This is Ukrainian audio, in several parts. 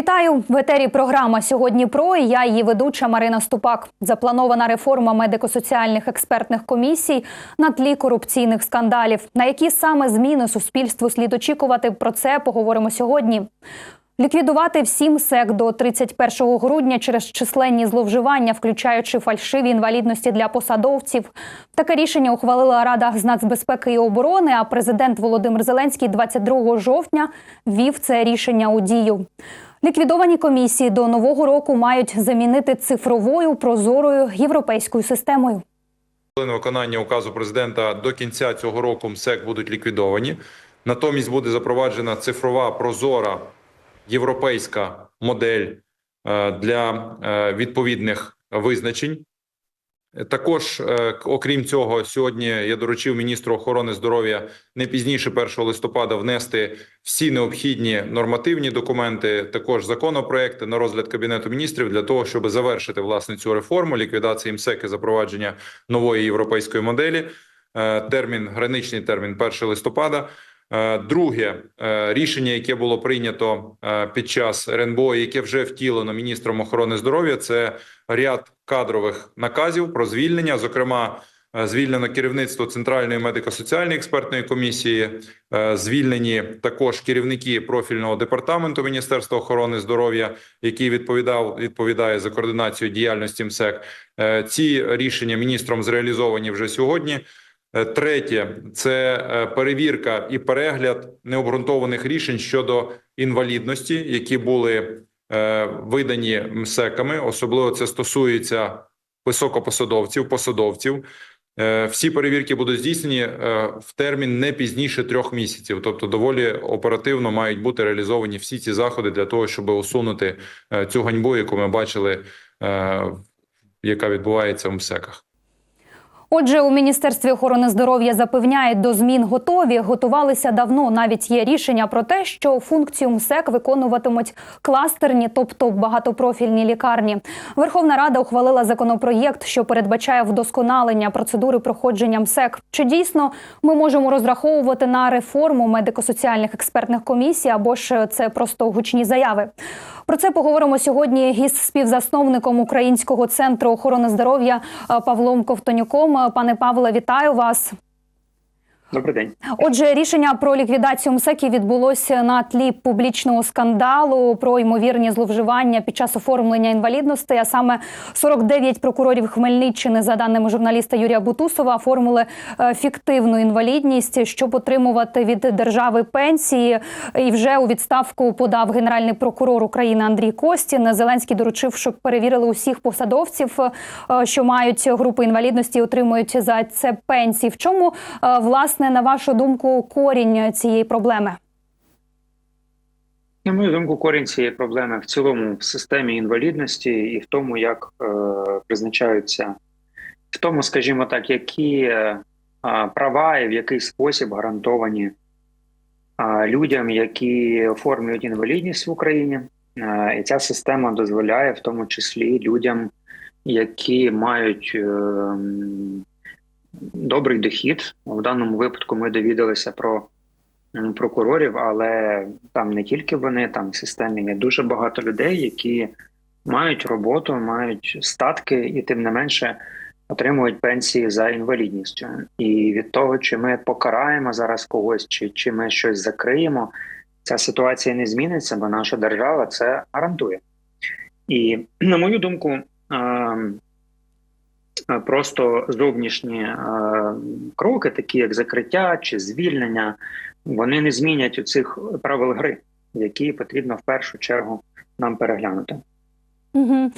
Вітаю в етері. Програма сьогодні про і я її ведуча Марина Ступак. Запланована реформа медико-соціальних експертних комісій на тлі корупційних скандалів. На які саме зміни суспільству слід очікувати? Про це поговоримо сьогодні. Ліквідувати всім СЕК до 31 грудня через численні зловживання, включаючи фальшиві інвалідності для посадовців. Таке рішення ухвалила Рада з нацбезпеки і оборони. А президент Володимир Зеленський 22 жовтня ввів це рішення у дію. Ліквідовані комісії до нового року мають замінити цифровою прозорою європейською системою. На виконання указу президента до кінця цього року МСЕК будуть ліквідовані. Натомість буде запроваджена цифрова прозора європейська модель е, для е, відповідних визначень. Також, е, окрім цього, сьогодні я доручив міністру охорони здоров'я не пізніше 1 листопада внести всі необхідні нормативні документи, також законопроекти на розгляд кабінету міністрів для того, щоб завершити власне цю реформу ліквідації МСЕК і запровадження нової європейської моделі. Е, Термін граничний термін 1 листопада. Е, Друге е, рішення, яке було прийнято е, під час РНБО, яке вже втілено міністром охорони здоров'я, це ряд кадрових наказів про звільнення. Зокрема, звільнено керівництво Центральної медико-соціальної експертної комісії, звільнені також керівники профільного департаменту Міністерства охорони здоров'я, який відповідав відповідає за координацію діяльності МСЕК. Ці рішення міністром зреалізовані вже сьогодні. Е, Третє це е, перевірка і перегляд необґрунтованих рішень щодо інвалідності, які були е, видані МСЕКами. Особливо це стосується високопосадовців, посадовців. Всі перевірки будуть здійснені в термін не пізніше трьох місяців, тобто доволі оперативно мають бути реалізовані всі ці заходи для того, щоб усунути цю ганьбу, яку ми бачили, яка відбувається в МСЕКах. Отже, у міністерстві охорони здоров'я запевняють, до змін готові. Готувалися давно. Навіть є рішення про те, що функцію МСЕК виконуватимуть кластерні, тобто багатопрофільні лікарні. Верховна Рада ухвалила законопроєкт, що передбачає вдосконалення процедури проходження МСЕК. Чи дійсно ми можемо розраховувати на реформу медико-соціальних експертних комісій, або ж це просто гучні заяви? Про це поговоримо сьогодні із співзасновником Українського центру охорони здоров'я е, Павлом Ковтонюком. Е, Пане Павле, вітаю вас. Добрий день. Отже, рішення про ліквідацію МСЕКів відбулося на тлі публічного скандалу про ймовірні зловживання під час оформлення інвалідності. А саме 49 прокурорів Хмельниччини, за даними журналіста Юрія Бутусова, оформили е, фіктивну інвалідність, щоб отримувати від держави пенсії. І вже у відставку подав генеральний прокурор України Андрій Костін. Зеленський доручив, щоб перевірили усіх посадовців, е, що мають групу інвалідності, отримують за це пенсії. В чому е, власне на вашу думку корінь цієї проблеми? На мою думку, корінь цієї проблеми в цілому в системі інвалідності і в тому, як е, призначаються, в тому, скажімо так, які е, права і в який спосіб гарантовані е, людям, які оформлюють інвалідність в Україні. Е, і ця система дозволяє, в тому числі людям, які мають е, добрий дохід. В даному випадку ми довідалися про прокурорів, але там не тільки вони, там в системі є дуже багато людей, які мають роботу, мають статки, і тим не менше отримують пенсії за інвалідністю. І від того, чи ми покараємо зараз когось, чи, чи ми щось закриємо, ця ситуація не зміниться, бо наша держава це гарантує. І на мою думку. Просто зовнішні е, кроки, такі як закриття чи звільнення, вони не змінять у цих правил гри, які потрібно в першу чергу нам переглянути. Угу.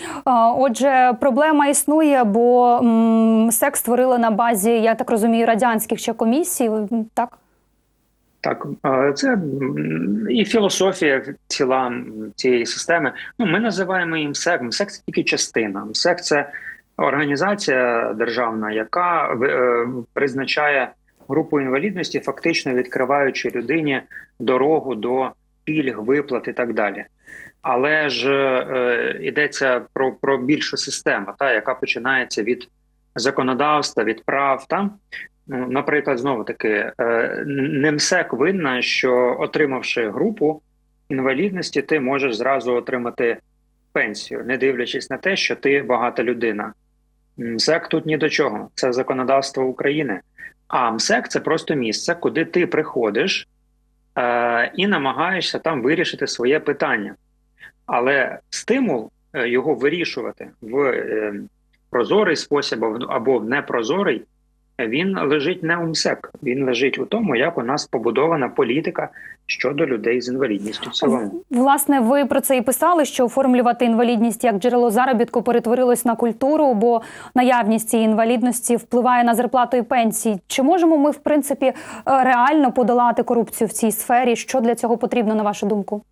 Отже, проблема існує, бо м, СЕК створили на базі, я так розумію, радянських ще комісій. Так Так, це і філософія ціла цієї системи. Ну, ми називаємо їм МСЕК. МСЕК тільки частина. МСЕК це організація державна, яка е, призначає групу інвалідності, фактично відкриваючи людині дорогу до пільг, виплат і так далі. Але ж е, йдеться про про більшу систему, та яка починається від законодавства, від прав. Та? Ну, Наприклад, знову таки, е, не МСЕК винна, що отримавши групу інвалідності ти можеш зразу отримати пенсію, не дивлячись на те, що ти багата людина. МСЕК тут ні до чого. Це законодавство України. А МСЕК це просто місце, куди ти приходиш е, і намагаєшся там вирішити своє питання. Але стимул е, його вирішувати в е, прозорий спосіб або в- або в непрозорий, він лежить не у МСЕК, він лежить у тому, як у нас побудована політика щодо людей з інвалідністю в цілому. Власне, ви про це і писали, що оформлювати інвалідність як джерело заробітку перетворилось на культуру, бо наявність цієї інвалідності впливає на зарплату і пенсії. Чи можемо ми, в принципі, е, реально подолати корупцію в цій сфері? Що для цього потрібно, на вашу думку?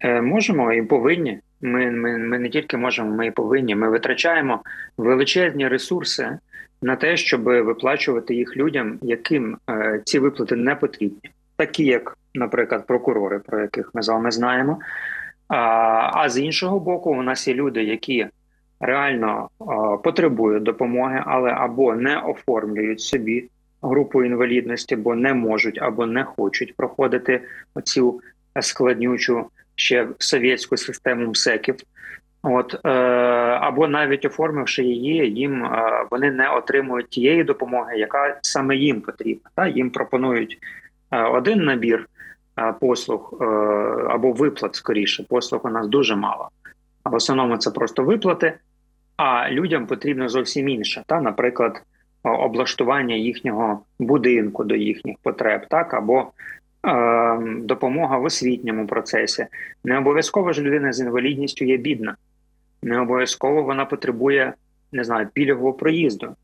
Е, Можемо і повинні. Ми, ми, ми не тільки можемо, ми і повинні. Ми витрачаємо величезні ресурси на те, щоб виплачувати їх людям, яким е, ці виплати не потрібні, такі як, наприклад, прокурори, про яких ми з вами знаємо. А, з іншого боку, у нас є люди, які реально е, потребують допомоги, але або не оформлюють собі групу інвалідності, бо не можуть або не хочуть проходити оцю складнючу ще совєтську систему МСЕКів. От е, або навіть оформивши її, їм е, вони не отримують тієї допомоги, яка саме їм потрібна. Та їм пропонують е, один набір е, послуг е, або виплат скоріше. Послуг у нас дуже мало. А в основному це просто виплати. А людям потрібно зовсім інше. Та, наприклад, облаштування їхнього будинку до їхніх потреб, так або е, допомога в освітньому процесі. Не обов'язково ж людина з інвалідністю є бідна. Не обов'язково вона потребує не знаю, пільгового проїзду.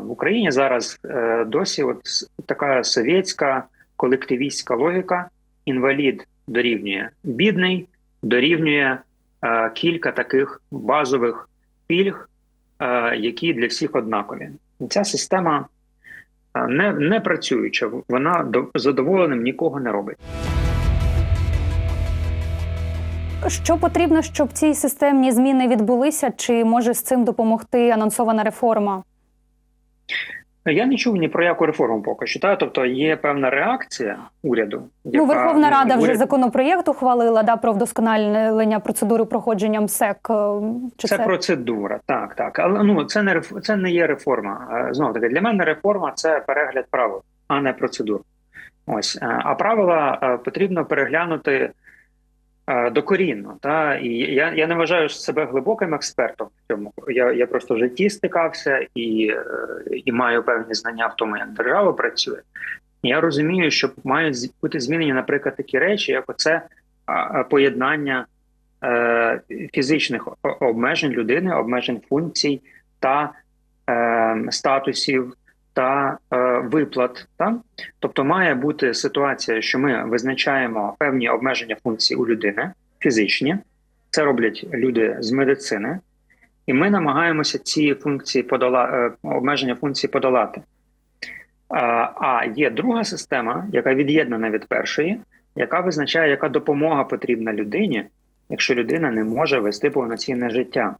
В Україні зараз е, досі от така совєтська колективістська логіка: інвалід дорівнює бідний, дорівнює е, кілька таких базових пільг, е, які для всіх однакові. Ця система не, не працююча, вона до- задоволеним нікого не робить. Що потрібно, щоб ці системні зміни відбулися? Чи може з цим допомогти анонсована реформа? Я не чув ні про яку реформу поки що. Та? Тобто є певна реакція уряду. Ну, Верховна Рада вже уряд- законопроєкт ухвалила да, про вдосконалення процедури проходження МСЕК. Е, Чи Це, це, процедура, так, так. Але ну це не це не є реформа. Е, Знову таки, для мене реформа це перегляд правил, а не процедур. Ось е, а правила потрібно переглянути докорінно. Та і я, я не вважаю себе глибоким експертом в цьому. Я, я просто в житті стикався і, е, і маю певні знання в тому, як держава працює. Я розумію, що мають бути змінені, наприклад, такі речі, як оце поєднання е, фізичних обмежень людини, обмежень функцій та е, статусів та е, виплат. Та? Тобто має бути ситуація, що ми визначаємо певні обмеження функцій у людини, фізичні, це роблять люди з медицини, і ми намагаємося ці функції подола, е, обмеження функцій подолати. А є друга система, яка від'єднана від першої, яка визначає, яка допомога потрібна людині, якщо людина не може вести повноцінне життя.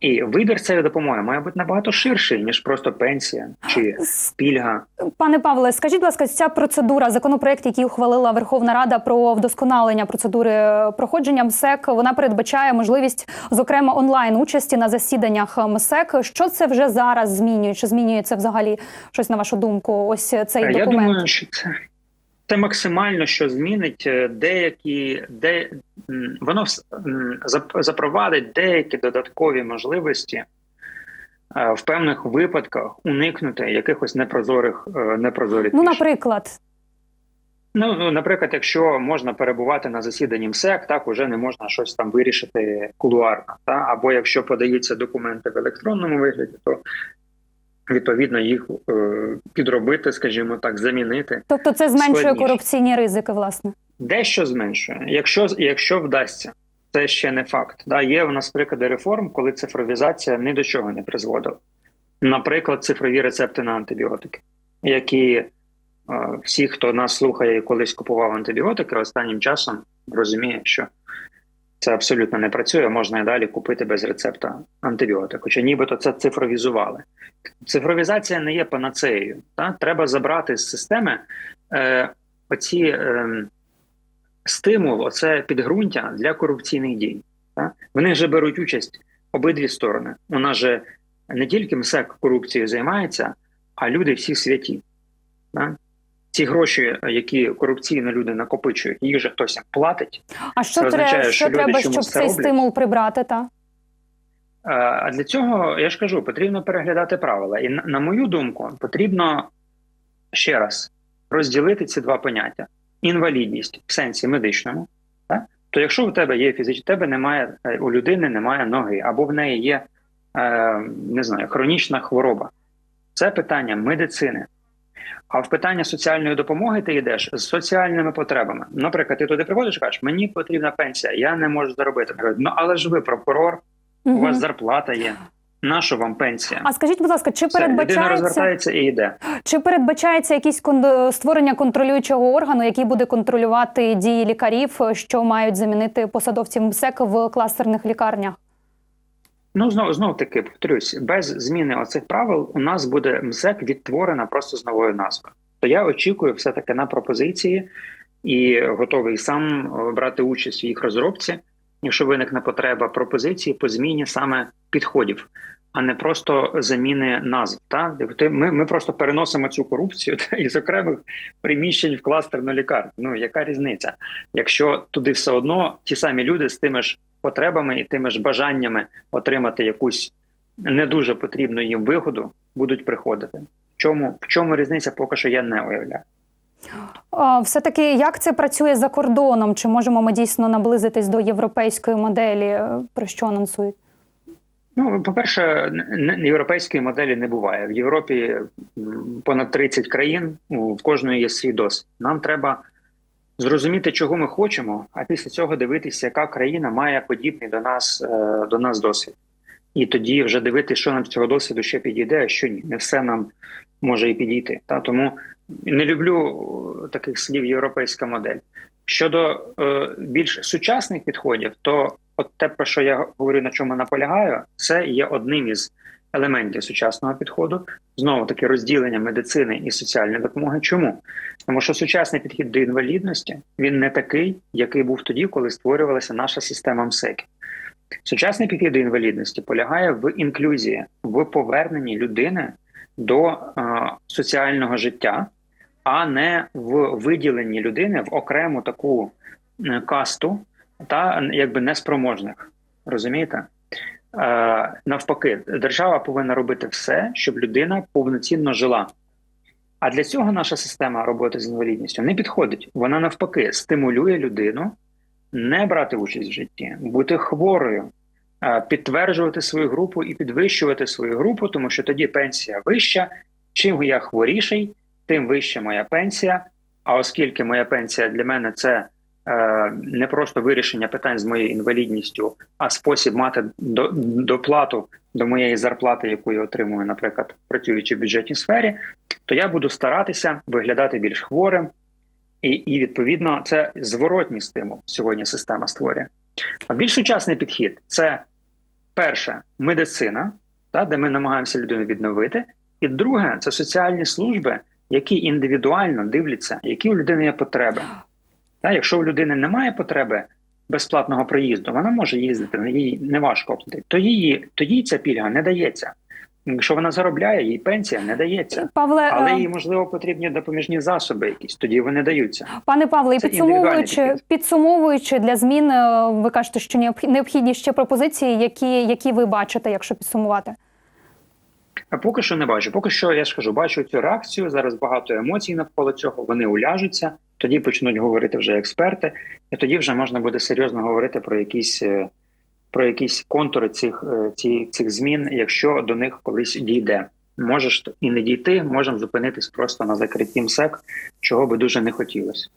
І вибір цієї допомоги має бути набагато ширший, ніж просто пенсія чи пільга. Пане Павле, скажіть, будь ласка, ця процедура, законопроект, який ухвалила Верховна Рада про вдосконалення процедури е, проходження МСЕК, вона передбачає можливість, зокрема, онлайн участі на засіданнях МСЕК. Що це вже зараз змінює? Чи змінює це взагалі щось на вашу думку? Ось цей Я документ. думаю, що це, це максимально, що змінить е, деякі, де воно запровадить деякі додаткові можливості е, в певних випадках уникнути якихось непрозорих е, непрозорих Ну, наприклад, Ну, ну, наприклад, якщо можна перебувати на засіданні МСЕК, так уже не можна щось там вирішити кулуарно. Та? Або якщо подаються документи в електронному вигляді, то відповідно їх е, підробити, скажімо так, замінити. тобто це зменшує Складніше. корупційні ризики, власне. Дещо зменшує, якщо якщо вдасться, це ще не факт. Да, є у нас приклади реформ, коли цифровізація ні до чого не призводила. Наприклад, цифрові рецепти на антибіотики, які е, всі, хто нас слухає і колись купував антибіотики, останнім часом розуміє, що це абсолютно не працює. Можна і далі купити без рецепта антибіотик. Хоча нібито це цифровізували. Цифровізація не є панацеєю. Та? Треба забрати з системи е, оці. Е, стимул, оце підґрунтя для корупційних дій. Так? Вони вже беруть участь обидві сторони. У нас же не тільки МСЕК корупцією займається, а люди всі святі. Так? Ці гроші, які корупційно люди накопичують, їх же хтось платить. А що, Це означає, треба, що що люди треба, щоб цей роблять? стимул прибрати? Та? А для цього я ж кажу, потрібно переглядати правила. І на, мою думку, потрібно ще раз розділити ці два поняття: інвалідність в сенсі медичному. Так? То якщо у тебе є фізична, у тебе немає е, у людини немає ноги, або в неї є е, не знаю, хронічна хвороба, це питання медицини. А в питання соціальної допомоги ти йдеш з соціальними потребами. Наприклад, ти туди приходиш і кажеш, мені потрібна пенсія, я не можу заробити. Ну але ж ви прокурор, у Мгм. вас зарплата є. Нащо вам пенсія? А скажіть, будь ласка, чи Все, передбачається, розвертається і йде. чи передбачається якісь кон- створення контролюючого органу, який буде контролювати дії лікарів, що мають замінити посадовців МСЕК в кластерних лікарнях? Ну знову знов таки повторюсь, без зміни оцих правил у нас буде МСЕК відтворена просто з новою назвою. То я очікую все таки на пропозиції і готовий сам е, брати участь в їх розробці, якщо виникне потреба пропозиції по зміні саме підходів, а не просто заміни назв. Та Тобто ми, ми просто переносимо цю корупцію та, із окремих приміщень в кластерну лікарню. Ну яка різниця? Якщо туди все одно ті самі люди з тими ж потребами і тими ж бажаннями отримати якусь не дуже потрібну їм вигоду, будуть приходити. В чому в чому різниця, поки що я не уявляю. Все-таки як це працює за кордоном? Чи можемо ми дійсно наблизитись до європейської моделі, е, про що анонсують? Ну, по-перше, н- н- європейської моделі не буває. В Європі понад 30 країн, у- в кожної є свій досвід. Нам треба зрозуміти, чого ми хочемо, а після цього дивитися, яка країна має подібний до нас, е, до нас досвід. І тоді вже дивитися, що нам з цього досвіду ще підійде, а що ні. Не все нам може і підійти. Та тому не люблю е, таких слів європейська модель. Щодо е, більш сучасних підходів, то от те, про що я говорю, на чому наполягаю, це є одним із елементів сучасного підходу. Знову таки розділення медицини і соціальної допомоги. Чому? Тому що сучасний підхід до інвалідності він не такий, який був тоді, коли створювалася наша система МСЕК. Сучасний підхід до інвалідності полягає в інклюзії, в поверненні людини до е, соціального життя, а не в виділенні людини в окрему таку е, касту та якби неспроможних. Розумієте? Е, навпаки, держава повинна робити все, щоб людина повноцінно жила. А для цього наша система роботи з інвалідністю не підходить. Вона навпаки стимулює людину не брати участь в житті, бути хворою, е, підтверджувати свою групу і підвищувати свою групу, тому що тоді пенсія вища. Чим я хворіший, тим вища моя пенсія. А оскільки моя пенсія для мене це не просто вирішення питань з моєю інвалідністю, а спосіб мати доплату до моєї зарплати, яку я отримую, наприклад, працюючи в бюджетній сфері, то я буду старатися виглядати більш хворим, і, і відповідно це зворотній стимул сьогодні система створює. А більш сучасний підхід це перше медицина, та, де ми намагаємося людину відновити. І друге це соціальні служби, які індивідуально дивляться, які у людини є потреби. Та, якщо у людини немає потреби безплатного проїзду, вона може їздити, їй не важко оплатити, то їй, то їй ця пільга не дається. Якщо вона заробляє, їй пенсія не дається. Павле, Але е, їй можливо потрібні допоміжні засоби, якісь тоді вони даються. Пане Павле, і підсумовуючи, підсумовуючи для змін, е, ви кажете, що необхідні ще пропозиції, які, які ви бачите, якщо підсумувати. А поки що не бачу. Поки що я ж кажу, бачу цю реакцію. Зараз багато емоцій навколо цього. Вони уляжуться. Тоді почнуть говорити вже експерти, і тоді вже можна буде серйозно говорити про якісь е, про якісь контури цих е, ці, цих змін, якщо до них колись дійде. Можеш і не дійти, можемо зупинитись просто на закритті МСЕК, чого би дуже не хотілося.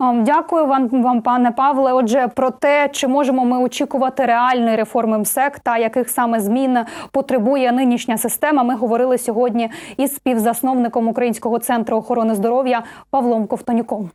Ем, Дякую вам, вам, пане Павле. Отже, про те, чи можемо ми очікувати реальної реформи МСЕК та яких саме змін потребує нинішня система, ми говорили сьогодні із співзасновником Українського центру охорони здоров'я Павлом Ковтонюком.